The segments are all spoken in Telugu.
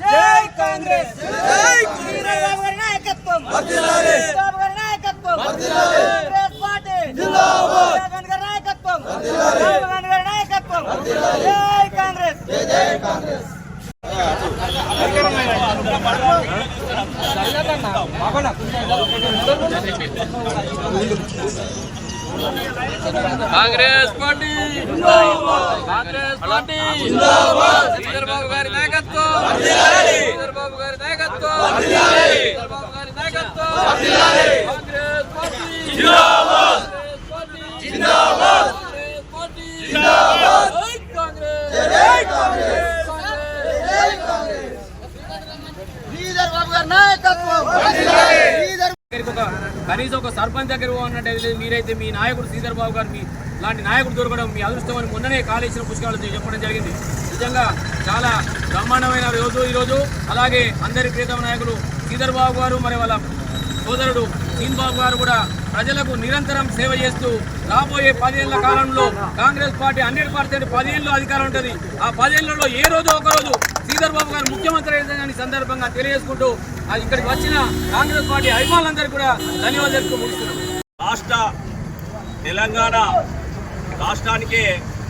జై కాంగ్రెస్. జై గారి నాయకత్వం. నాయకత్వం. కాంగ్రెస్ పార్టీ. జిందాబాద్. జగన్ గారి నాయకత్వం. రాహుల్ గాంధీ గారి నాయకత్వం. జై కాంగ్రెస్. జై కాంగ్రెస్. కాంగ్రెస్ పార్టీ. కాంగ్రెస్ పార్టీ చంద్రబాబు గారి నాయకత్వం చంద్రబాబు గారి నాయకత్వం చంద్రబాబు గారి నాయకత్వం కాంగ్రెస్ పార్టీ జిందాబాద్ జిందాబాద్ పార్టీ జిందాబాద్ కాంగ్రెస్ జై కాంగ్రెస్ జై కాంగ్రెస్ శ్రీధర్ బాబు గారి నాయకత్వం శ్రీధర్ దగ్గరికి ఒక కనీసం ఒక సర్పంచ్ దగ్గర ఉన్నట్టయితే మీరైతే మీ నాయకుడు శ్రీధర్ బాబు గారు మీ లాంటి నాయకుడు దొరకడం మీ అదృష్టం అని మొన్ననే కాళేశ్వర పుష్కరాలు చెప్పడం జరిగింది. నిజంగా చాలా బ్రహ్మాండమైన రోజు ఈరోజు. అలాగే అందరి ప్రియతమ నాయకులు శ్రీధర్ బాబు గారు మరి వాళ్ళ సోదరుడు సీన్ బాబు గారు కూడా ప్రజలకు నిరంతరం సేవ చేస్తూ రాబోయే పదేళ్ళ కాలంలో కాంగ్రెస్ పార్టీ హండ్రెడ్ పర్సెంట్ పదేళ్ళు అధికారం ఉంటుంది. ఆ పదేళ్ళలో ఏ రోజు ఒక రోజు శ్రీధర్ బాబు గారు ముఖ్యమంత్రి అయ్యిందని సందర్భంగా తెలియజేసుకుంటూ ఇక్కడికి వచ్చిన కాంగ్రెస్ పార్టీ అభిమానులందరికీ కూడా ధన్యవాదాలు ముగిస్తున్నాం రాష్ట్ర తెలంగాణ రాష్ట్రానికే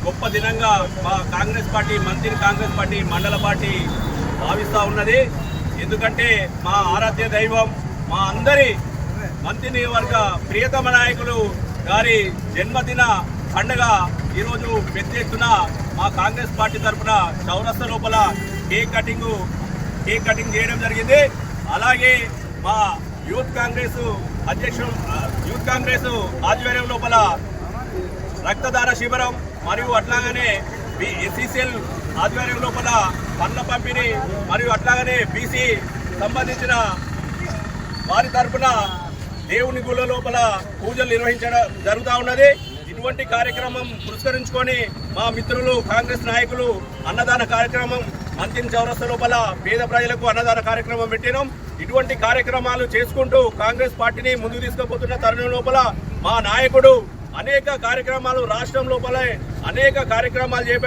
గొప్ప దినంగా మా కాంగ్రెస్ పార్టీ మంత్రి కాంగ్రెస్ పార్టీ మండల పార్టీ భావిస్తూ ఉన్నది. ఎందుకంటే మా ఆరాధ్య దైవం మా అందరి మంత్రి నియోజకవర్గ ప్రియతమ నాయకులు గారి జన్మదిన పండుగ ఈరోజు పెద్ద ఎత్తున మా కాంగ్రెస్ పార్టీ తరఫున చౌరస్త లోపల కేక్ కటింగ్ కేక్ కటింగ్ చేయడం జరిగింది. అలాగే మా యూత్ కాంగ్రెస్ అధ్యక్షుడు యూత్ కాంగ్రెస్ ఆధ్వర్యం లోపల రక్తదాన శిబిరం మరియు అట్లాగనే ఎస్సీసీఎల్ ఆధ్వర్యం లోపల పనుల పంపిణీ మరియు అట్లాగనే బీసీ సంబంధించిన వారి తరఫున దేవుని గుళ్ళ లోపల పూజలు నిర్వహించడం జరుగుతూ ఉన్నది. ఇటువంటి కార్యక్రమం పురస్కరించుకొని మా మిత్రులు కాంగ్రెస్ నాయకులు అన్నదాన కార్యక్రమం అంతిమ చౌరస్త లోపల పేద ప్రజలకు అన్నదాన కార్యక్రమం పెట్టినాం. ఇటువంటి కార్యక్రమాలు చేసుకుంటూ కాంగ్రెస్ పార్టీని ముందుకు తీసుకుపోతున్న తరుణం లోపల మా నాయకుడు అనేక కార్యక్రమాలు రాష్ట్రం లోపలే అనేక కార్యక్రమాలు చేపట్టారు